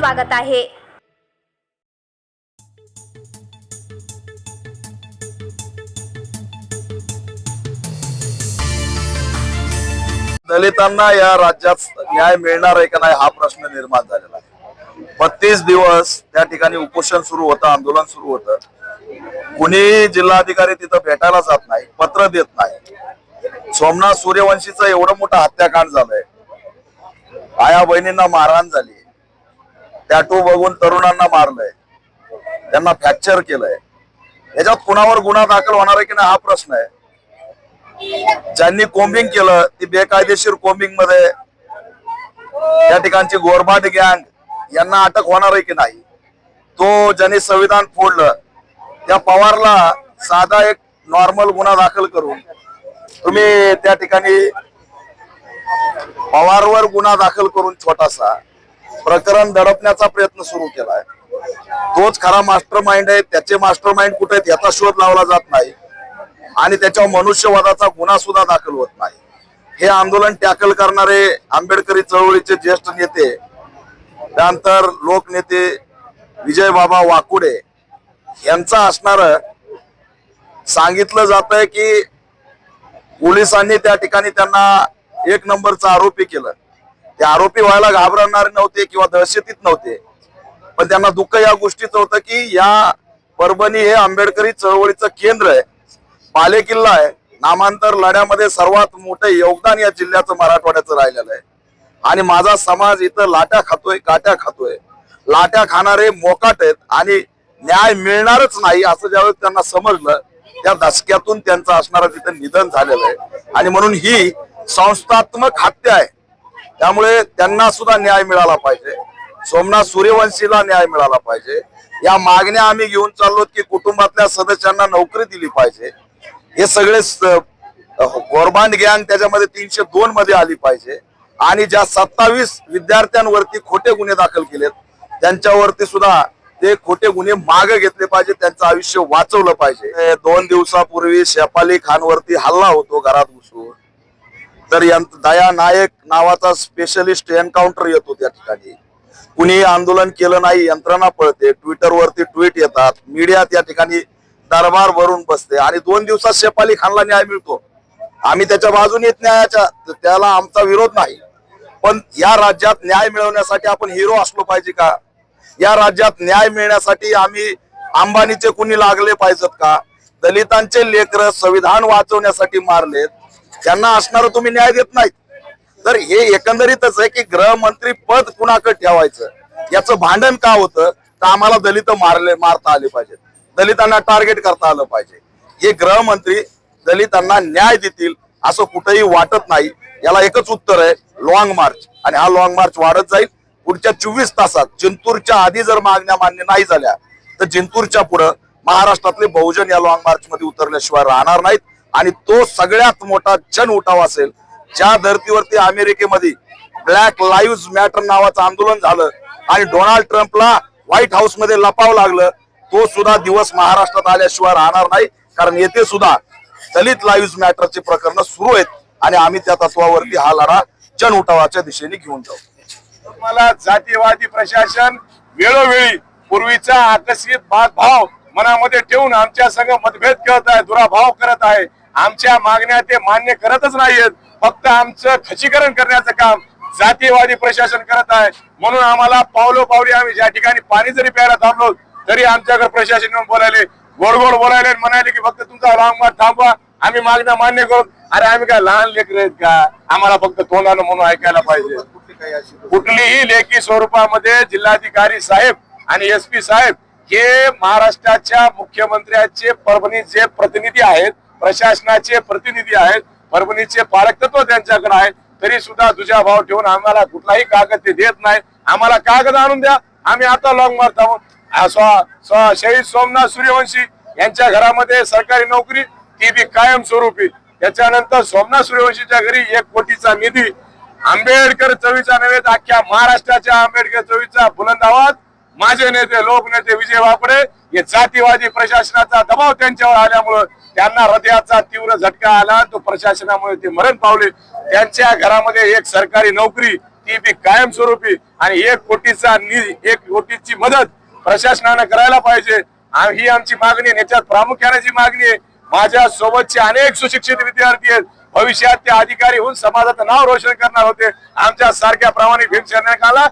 स्वागत आहे. दलितांना या राज्यात न्याय मिळणार आहे का नाही हा प्रश्न निर्माण झालेला आहे. बत्तीस दिवस त्या ठिकाणी उपोषण सुरू होतं आंदोलन सुरू होतं. कुणी जिल्हाधिकारी तिथं भेटायला जात नाही पत्र देत नाही. सोमनाथ सूर्यवंशीचं एवढं मोठं हत्याकांड झालंय. आया बहिणींना मारहाण झाली. टॅटू बघून तरुणांना मारलंय. त्यांना फ्रॅक्चर केलंय. याच्यात कुणावर गुन्हा दाखल होणार आहे की नाही हा प्रश्न आहे. ज्यांनी कोम्बिंग केलं ती बेकायदेशीर कोम्बिंगमध्ये त्या ठिकाणची गोरबाट गँग यांना अटक होणार आहे की नाही तो ज्यांनी संविधान फोडलं त्या पवारला साधा एक नॉर्मल गुन्हा दाखल करून तुम्ही त्या ठिकाणी पवारवर गुन्हा दाखल करून छोटासा प्रकरण दडपण्याचा प्रयत्न सुरू केलाय. तोच खरा मास्टर माइंड आहे त्याचे मास्टर माइंड कुठे आहेत याचा शोध लावला जात नाही. आणि त्याच्यावर मनुष्यवादाचा गुन्हा सुद्धा दाखल होत नाही. हे आंदोलन टॅकल करणारे आंबेडकरी चळवळीचे ज्येष्ठ नेते त्यानंतर लोकनेते विजय बाबा वाकुडे यांचा असणार सांगितलं जात आहे की पोलिसांनी त्या ठिकाणी त्यांना एक नंबरचं आरोपी केलं. ते आरोपी व्हायला घाबरणारे नव्हते किंवा दहशतीत नव्हते. पण त्यांना दुःख या गोष्टीचं होतं की या परभणी हे आंबेडकरी चळवळीचं केंद्र आहे. बालेकिल्ला आहे. नामांतर लढ्यामध्ये सर्वात मोठं योगदान या जिल्ह्याचं मराठवाड्याचं राहिलेलं आहे. आणि माझा समाज इथं लाट्या खातोय काट्या खातोय. लाट्या खाणारे मोकाट आहेत आणि न्याय मिळणारच नाही असं ज्यावेळेस त्यांना समजलं त्या धसक्यातून त्यांचं असणारं तिथं निधन झालेलं आहे. आणि म्हणून ही संस्थात्मक हत्या आहे. त्यामुळे त्यांना सुद्धा न्याय मिळाला पाहिजे. सोमनाथ सूर्यवंशीला न्याय मिळाला पाहिजे. या मागण्या आम्ही घेऊन चाललो की कुटुंबातल्या सदस्यांना नोकरी दिली पाहिजे. हे सगळे गोरबांड गँग त्याच्यामध्ये तीनशे दोन मध्ये आली पाहिजे. आणि ज्या सत्तावीस विद्यार्थ्यांवरती खोटे गुन्हे दाखल केलेत त्यांच्यावरती सुद्धा ते खोटे गुन्हे मागे घेतले पाहिजे त्यांचं आयुष्य वाचवलं पाहिजे. दोन दिवसापूर्वी शेफाली खानवरती हल्ला होतो घरात घुसून. तर दया नायक नावाचा स्पेशलिस्ट एन्काउंटर येतो त्या ठिकाणी. कुणी आंदोलन केलं नाही यंत्रणा पळते ट्विटरवरती ट्विट येतात मीडिया त्या ठिकाणी दरबार भरून बसते. आणि दोन दिवसात शेफाली खानला न्याय मिळतो. आम्ही त्याच्या बाजून येत न्यायाच्या त्याला आमचा विरोध नाही. पण या राज्यात न्याय मिळवण्यासाठी आपण हिरो असलो पाहिजे का? या राज्यात न्याय मिळण्यासाठी आम्ही अंबानीचे कुणी लागले पाहिजेत का? दलितांचे लेकर संविधान वाचवण्यासाठी मारलेत. त्यांना असणार तुम्ही न्याय देत नाहीत. तर हे एकंदरीतच आहे की गृहमंत्री पद कुणाकडे ठेवायचं? याचं भांडण का होतं? तर आम्हाला दलित मारले मारता आले पाहिजेत? दलितांना टार्गेट करता आलं पाहिजे. हे गृहमंत्री दलितांना न्याय देतील असं कुठेही वाटत नाही. याला एकच उत्तर आहे लॉंग मार्च आणि हा लॉंग मार्च वाढत जाईल. पुढच्या चोवीस तासात जिंतूरच्या आधी जर मागण्या मान्य नाही झाल्या तर जिंतूरच्या पुढं महाराष्ट्रातले बहुजन या लॉंग मार्च मध्ये उतरल्याशिवाय राहणार नाहीत. आणि तो सगळ्यात मोठा जन उठाव असेल. ज्या धर्तीवरती अमेरिकेमध्ये ब्लॅक लाईव्ह मॅटर नावाचं आंदोलन झालं आणि डोनाल्ड ट्रम्पला व्हाईट हाऊसमध्ये लपावं लागलं तो सुद्धा दिवस महाराष्ट्रात आल्याशिवाय राहणार नाही. कारण येथे सुद्धा दलित लाईव्ह मॅटरची प्रकरण सुरू आहेत आणि आम्ही त्या तत्वावरती हा लढा जन उठावाच्या दिशेने घेऊन जाऊ. मला जातीयवादी प्रशासन वेळोवेळी पूर्वीचा आकस्मित भाव मनामध्ये ठेवून आमच्या संघ मतभेद करत आहे दुराभाव करत आहे. आमच्या मागण्या ते मान्य करतच नाहीयेत. फक्त आमचं खचीकरण करण्याचं काम जातीयवादी प्रशासन करत आहे. म्हणून आम्हाला पावलो पावली आम्ही ज्या ठिकाणी पाणी जरी प्यायला थांबलो तरी आमच्याकडे प्रशासन येऊन बोलायले. गोड गोड बोलायले म्हणाले की फक्त तुमचा लॉंग मार्च थांबवा. आम्ही मागण्या मान्य करू. अरे आम्ही काय लहान लेकर आहेत का? आम्हाला फक्त तोंडानं म्हणून ऐकायला पाहिजे. कुठलीही लेखी स्वरूपामध्ये जिल्हाधिकारी साहेब आणि एस पी साहेब हे महाराष्ट्राच्या मुख्यमंत्र्याचे परभणीचे प्रतिनिधी आहेत. प्रशासनाचे प्रतिनिधी आहेत परभणीचे पालकत्व त्यांच्याकडे आहे तरी सुद्धा तुझ्या भाव ठेवून आम्हाला कुठलाही कागद ते देत नाही. आम्हाला कागद आणून द्या आम्ही आता लॉंग मार्च आहोत शहीद सोमनाथ सूर्यवंशी यांच्या घरामध्ये सरकारी नोकरी ती बी कायमस्वरूपी त्याच्यानंतर सोमनाथ सूर्यवंशीच्या घरी एक कोटीचा निधी. आंबेडकर चवीचा नव्हे अख्ख्या महाराष्ट्राच्या आंबेडकर चवीचा बुलंद आवाज. माझे नेते लोकनेते विजय वापडे हे जातीवादी प्रशासनाचा दबाव त्यांच्यावर आल्यामुळं त्यांना हृदयाचा तीव्र झटका आला तो प्रशासनामुळे ते मरण पावले. त्यांच्या घरामध्ये एक सरकारी नोकरी ती बी कायमस्वरूपी आणि एक कोटीचा एक कोटीची मदत प्रशासनानं करायला पाहिजे. ही आमची मागणी आहे याच्यात प्रामुख्याने जी मागणी आहे माझ्या सोबतचे अनेक सुशिक्षित विद्यार्थी आहेत. भविष्यात ते अधिकारी होऊन समाजाचं नाव रोशन करणार होते. आमच्या सारख्या प्रामाणिक भीमसैनिकाला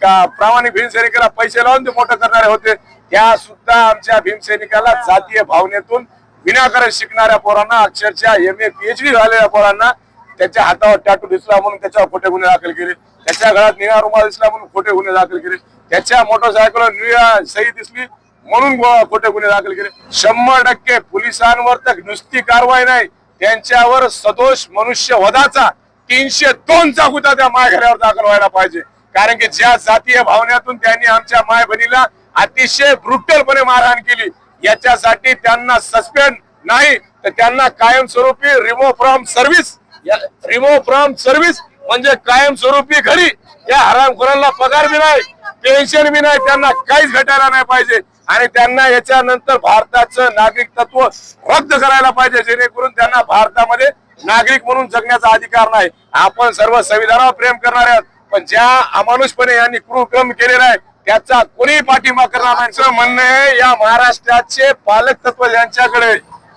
प्रामाणिक भीमसैनिकाला पैसे लावून ते मोठं करणारे होते? त्या सुद्धा आमच्या भीमसैनिकाला जातीय भावनेतून विनाकारण शिकणाऱ्या पोरांना अक्षरशः एम ए पीएचडी झालेल्या पोरांना त्याच्या हातावर टॅटू दिसला म्हणून त्याच्यावर खोटे गुन्हे दाखल केले. त्याच्या घरात निळा रुमाल दिसला म्हणून खोटे गुन्हे दाखल केले. त्याच्या मोटरसायकलवर निळा सही दिसली म्हणून खोटे गुन्हे दाखल केले. शंभर टक्के पोलिसांवर तर नुसती कारवाई नाही. त्यांच्यावर सदोष मनुष्य वधाचा तीनशे दोनचा गुन्हा त्या माघाऱ्यावर दाखल व्हायला पाहिजे. कारण की ज्या जातीय भावनेतून त्यांनी आमच्या माय बहिणीला अतिशय ब्रुटलपणे मारहाण केली. याच्यासाठी त्यांना सस्पेंड नाही तर त्यांना कायमस्वरूपी remove from service remove from service म्हणजे कायमस्वरूपी घरी. या हरामखोरांना पगार बी नाही पेन्शन बी नाही त्यांना काहीच भेटायला नाही पाहिजे. आणि त्यांना याच्यानंतर भारताचं नागरिक तत्व रद्द करायला पाहिजे जेणेकरून त्यांना भारतामध्ये नागरिक म्हणून जगण्याचा अधिकार नाही. आपण सर्व संविधानावर प्रेम करणार आहोत. पण ज्या अमानुषपणे यांनी कृक्रम केलेला आहे त्याचा कोणी पाठिंबा करणार नाही. म्हणणं आहे या महाराष्ट्राचे पालक तत्व यांच्याकडे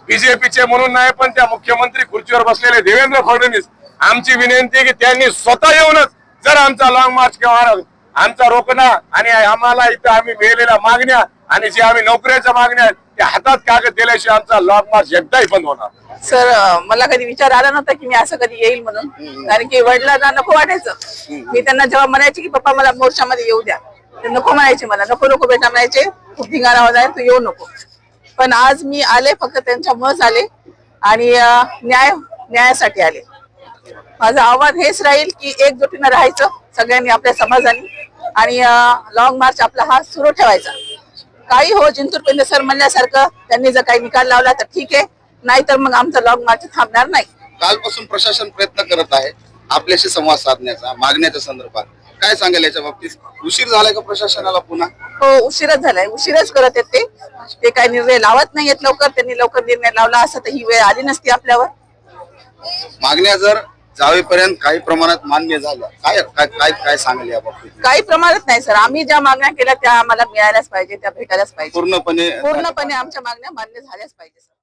बीजेपीचे म्हणून नाही पण त्या मुख्यमंत्री खुर्चीवर बसलेले देवेंद्र फडणवीस आमची विनंती आहे की त्यांनी स्वतः येऊनच जर आमचा लॉंग मार्च किंवा आमचा रोखणा आणि आम्हाला इथं आम्ही मिळालेल्या मागण्या आणि जे आम्ही नोकऱ्याच्या मागण्या आहेत त्या हातात कागद दिल्याशिवाय आमचा लॉंग मार्च एकदाही बंद होणार सर अं, मला कधी विचार आला नव्हता की मी असं कधी येईल म्हणून. कारण की वडिलांना नको वाटायचं. मी त्यांना जेव्हा म्हणायचे की पप्पा मला मोर्चामध्ये येऊ द्या. ते नको म्हणायचे मला. नको नको बेटा म्हणायचे. खूप धिंगाणा आवाज आहे तू येऊ नको. पण आज मी आले फक्त त्यांच्यामुळेच आले आणि अं, न्याय न्यायासाठी आले. माझं आव्हान हेच राहील की एकजुटीनं राहायचं सगळ्यांनी आपल्या समाजाने आणि लॉंग मार्च आपला हा सुरू ठेवायचा. काही हो जिंतूर पेंडे सर म्हणल्यासारखं त्यांनी जर काही निकाल लावला तर ठीक आहे. नाहीतर मग आमचं लॉंग मार्च थांबणार नाही. कालपासून प्रशासन प्रयत्न करत आहे आपल्याशी संवाद साधण्याचा मागण्याच्या संदर्भात. काय सांगाल याच्या बाबतीत? उशीर झालाय का प्रशासनाला पुन्हा? हो उशीरच झालाय. उशीरच करत आहेत ते ते काही निर्णय लावत नाहीयेत लवकर. त्यांनी लवकर निर्णय लावला असं तर ही वेळ आली नसती आपल्यावर. मागण्या जर जावेपर्यंत काही प्रमाणात मान्य झाल्या काय काय काय काय सांगाल काही प्रमाणात नाही सर. आम्ही ज्या मागण्या केल्या त्या आम्हाला मिळायलाच पाहिजे त्या भेटायलाच पाहिजे. पूर्णपणे पूर्णपणे आमच्या मागण्या मान्य झाल्याच पाहिजे सर.